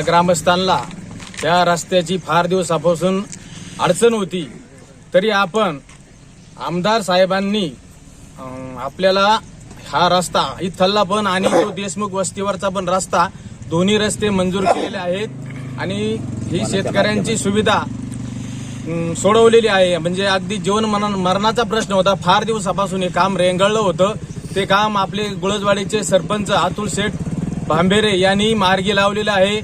त्या ग्रामस्थांना त्या रस्त्याची फार दिवसापासून अडचण होती. तरी आपण आमदार साहेबांनी आपल्याला हा रस्ता इथला पण आणि तो देशमुख वस्तीवरचा पण रस्ता दोन्ही रस्ते मंजूर केलेले आहेत आणि ही शेतकऱ्यांची सुविधा सोडवलेली आहे. म्हणजे अगदी जीवन मरण मरणाचा प्रश्न होता. फार दिवसापासून हे काम रेंगाळलं होतं. ते काम आपले गुळजवाडीचे सरपंच अतुल शेठ भांबेरे यांनी मार्गी लावलेलं आहे.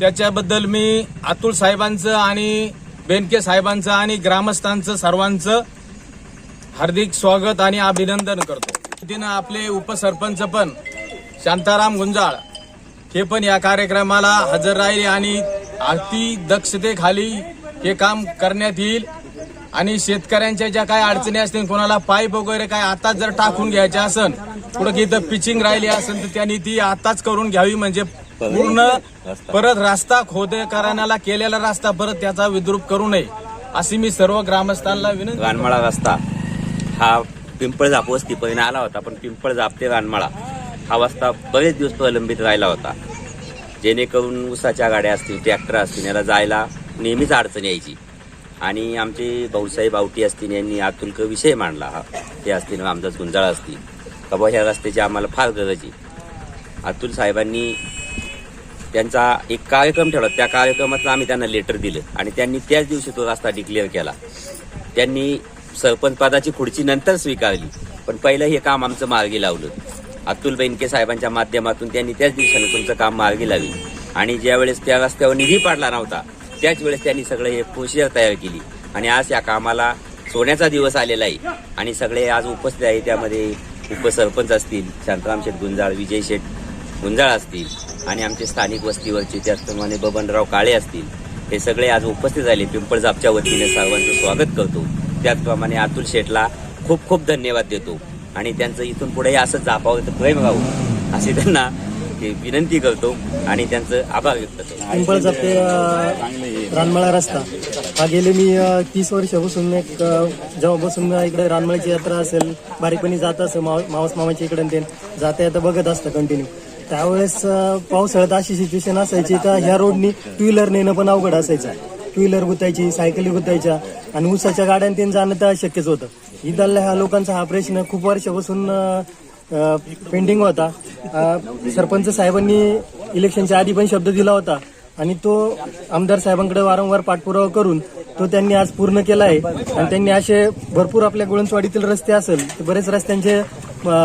त्याच्याबद्दल मी अतुल साहेबांचं आणि बेनके साहेबांचं आणि ग्रामस्थांचं सर्वांचं हार्दिक स्वागत आणि अभिनंदन करतो. तिनं आपले उपसरपंच पण शांताराम गुंजाळ हे पण या कार्यक्रमाला हजर राहिले आणि अति दक्षतेखाली हे काम करण्यात येईल. आणि शेतकऱ्यांच्या ज्या काय अडचणी असतील कोणाला पाईप वगैरे काय आता जर टाकून घ्यायचे असन कुठं की इथं पिचिंग राहिली असेल तर त्यांनी ती आताच करून घ्यावी म्हणजे पूर्ण परत रस्ता खोदकरणाला केलेला रस्ता परत त्याचा विद्रूप करू नये अशी मी सर्व ग्रामस्थांना विनंती रानमाळा रस्ता. हा पिंपळ जाप वस्तीपर्यंत आला होता पण पिंपळ जाप ते रानमाळा हा रस्ता बरेच दिवस प्रलंबित राहिला होता. जेणेकरून उसाच्या गाड्या असतील ट्रॅक्टर असतील याला जायला नेहमीच अडचण यायची. आणि आमचे भाऊसाहेब आवटी असतील यांनी अतुलक विषय मांडला हा. ते असतील रामदास गुंजाळ असतील. का बुवा ह्या रस्त्याची आम्हाला फार गरज आहे. अतुल साहेबांनी त्यांचा एक कार्यक्रम ठेवला त्या कार्यक्रमातलं आम्ही त्यांना लेटर दिलं. आणि त्यांनी त्याच दिवशी तो रस्ता डिक्लेअर केला. त्यांनी सरपंच पदाची खुर्ची नंतर स्वीकारली. पण पहिलं हे काम आमचं मार्गी लावलं. अतुल बेनके साहेबांच्या माध्यमातून त्यांनी त्याच दिवसानं तुमचं काम मार्गी लावली. आणि ज्या वेळेस त्या रस्त्यावर निधी पाडला नव्हता त्याच वेळेस त्यांनी सगळं हे प्रोसिजर तयार केली. आणि आज या कामाला सोन्याचा दिवस आलेला आहे. आणि सगळे आज उपस्थित आहे त्यामध्ये उपसरपंच असतील शांताराम शेठ गुंजाळ विजय शेठ गुंजाळ असतील आणि आमचे स्थानिक वस्तीवरचे त्याचप्रमाणे बबनराव काळे असतील हे सगळे आज उपस्थित झाले. पिंपळजापच्या वतीने सर्वांचं स्वागत करतो. त्याचप्रमाणे अतुल शेठला खूप खूप धन्यवाद देतो. आणि त्यांचं इथून पुढेही असं जापावं तर प्रेम राहू असे त्यांना विनंती करतो आणि त्यांचं आभार व्यक्त करतो. पिंपळचा ते रानमळा रस्ता. हा गेले मी तीस वर्षापासून एक जेव्हापासून इकडे रानमळाची यात्रा असेल बारीकपणी जात असं माव मावस मामाच्या इकडे ते जाता येता बघत असतं कंटिन्यू त्यावेळेस पावसाळ्यात अशी सिच्युएशन असायची का ह्या रोडनी टू व्हीलर नेणं पण अवघड असायचं. टू व्हीलर गुतायची सायकली गुतायच्या आणि उसाच्या गाड्यान त्यांनी जाणं तर शक्यच होतं. इथल्या ह्या लोकांचा हा प्रश्न खूप वर्षापासून पेंडिंग होता. सरपंच साहेबांनी इलेक्शनच्या आधी पण शब्द दिला होता आणि तो आमदार साहेबांकडे वारंवार पाठपुरावा करून तो त्यांनी आज पूर्ण केला आहे. आणि त्यांनी असे भरपूर आपल्या गुळणसवाडीतील रस्ते असेल तर बरेच रस्त्यांचे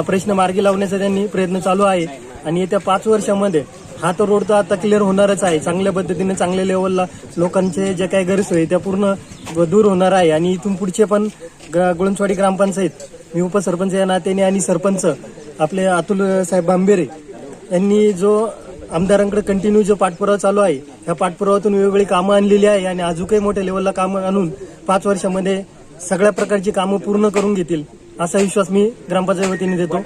प्रश्न मार्गी लावण्याचा त्यांनी प्रयत्न चालू आहे. आणि येत्या पाच वर्षामध्ये हा तर रोड तर आता क्लिअर होणारच आहे. चांगल्या पद्धतीने चांगल्या लेवलला लोकांचे जे काही गैरसोयी त्या पूर्ण दूर होणार आहे. आणि इथून पुढचे पण ग- ग्रामपंचायत मी उपसरपंच या नात्याने आणि सरपंच आपले अतुल साहेब बांबेरे यांनी जो आमदारांकडे कंटिन्यू जो पाठपुरावा चालू आहे ह्या पाठपुराव्यातून वेगवेगळी कामं आणलेली आहे आणि अजूनही मोठ्या लेवलला कामं आणून पाच वर्षामध्ये सगळ्या प्रकारची कामं पूर्ण करून घेतील असा विश्वास मी ग्रामपंचायत वतीने देतो.